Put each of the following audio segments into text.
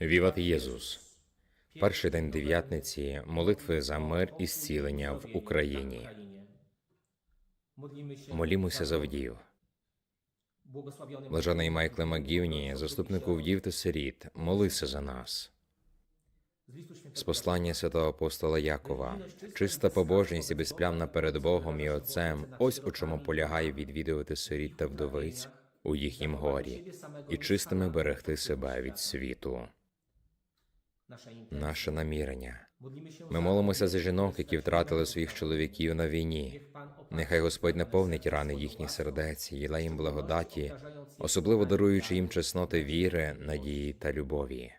Віват Єзус. Перший день дев'ятниці молитви за мир і зцілення в Україні. Молімося за вдів. Блажений Майкле Макгівні, заступнику вдів та сиріт, молися за нас. З послання святого апостола Якова, чиста побожність і безплямна перед Богом і Отцем, ось у чому полягає відвідувати сиріт та вдовиць у їхнім горі, і чистими берегти себе від світу. Наше намірення. Ми молимося за жінок, які втратили своїх чоловіків на війні. Нехай Господь наповнить рани їхніх сердець, їла їм благодаті, особливо даруючи їм чесноти віри, надії та любові.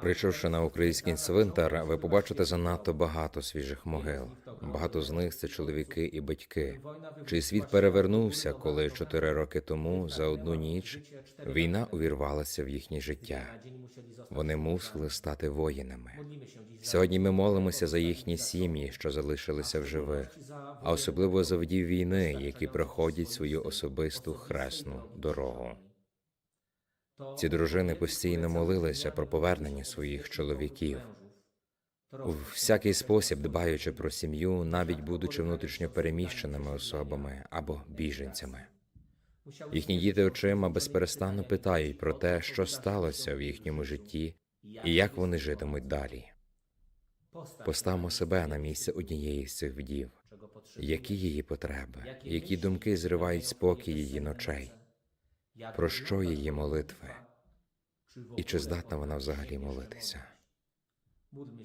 Прийшовши на український цвинтар, ви побачите занадто багато свіжих могил. Багато з них це чоловіки і батьки. Чий світ перевернувся, коли чотири роки тому за одну ніч війна увірвалася в їхнє життя. Вони мусили стати воїнами. Сьогодні ми молимося за їхні сім'ї, що залишилися в живих, а особливо за вдів війни, які проходять свою особисту хресну дорогу. Ці дружини постійно молилися про повернення своїх чоловіків. У всякий спосіб дбаючи про сім'ю, навіть будучи внутрішньо переміщеними особами або біженцями. Їхні діти очима безперестанно питають про те, що сталося в їхньому житті і як вони житимуть далі. Поставмо себе на місце однієї з цих вдів, які її потреби, які думки зривають спокій її ночей, про що її молитви, і чи здатна вона взагалі молитися?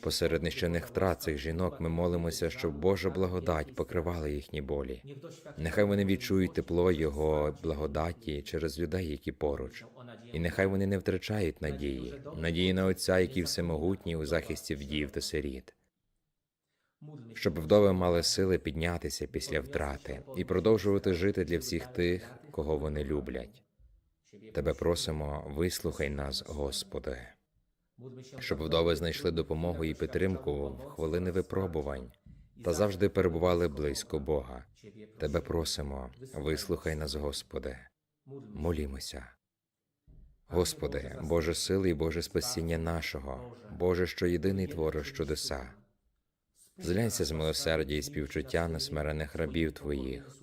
Посеред нищених втрат цих жінок ми молимося, щоб Божа благодать покривала їхні болі. Нехай вони відчують тепло Його благодаті через людей, які поруч, і нехай вони не втрачають надії, надії на Отця, який всемогутній у захисті вдів та сиріт. Щоб вдови мали сили піднятися після втрати і продовжувати жити для всіх тих, кого вони люблять. Тебе просимо, вислухай нас, Господи, щоб вдови знайшли допомогу і підтримку в хвилини випробувань. Та завжди перебували близько Бога. Тебе просимо, вислухай нас, Господи. Молімося. Господи, Боже сили і Боже спасіння нашого, Боже, що єдиний твориш чудеса. Зглянься з милосердя і співчуття на смирених рабів Твоїх.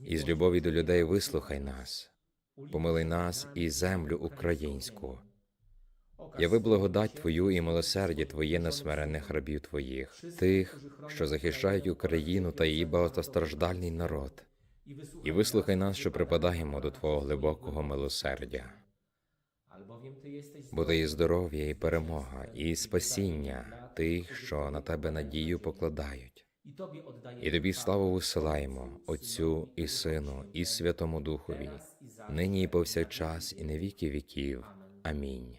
І з любові до людей вислухай нас, помилуй нас і землю українську. Яви благодать Твою і милосердя Твоє на смирених рабів Твоїх, тих, що захищають Україну та її багатостраждальний народ. І вислухай нас, що припадаємо до Твого глибокого милосердя. Бо Ти є здоров'я і перемога, і спасіння тих, що на Тебе надію покладають. І тобі славу висилаємо, Отцю і Сину, і Святому Духові, нині і повсякчас, і на віки віків. Амінь.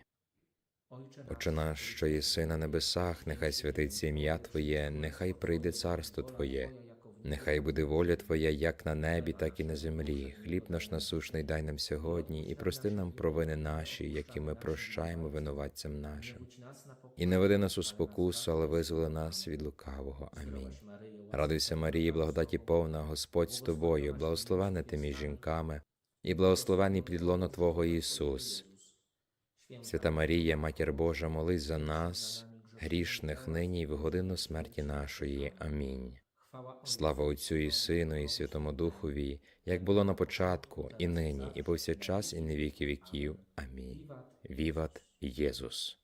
Отче наш, що єси на небесах, нехай святиться ім'я Твоє, нехай прийде царство Твоє, нехай буде воля Твоя як на небі, так і на землі. Хліб наш насушний дай нам сьогодні, і прости нам провини наші, які ми прощаємо винуватцям нашим. І не веди нас у спокусу, але визволи нас від лукавого. Амінь. Радуйся, Марії, благодаті повна, Господь з тобою, благословена ти між жінками, і благословений плід лона Твого Ісус. Свята Марія, Матір Божа, молись за нас, грішних нині і в годину смерті нашої. Амінь. Слава Отцю і Сину, і Святому Духові, як було на початку, і нині, і повсякчас, і на віки віків. Амінь. Віват Єсус.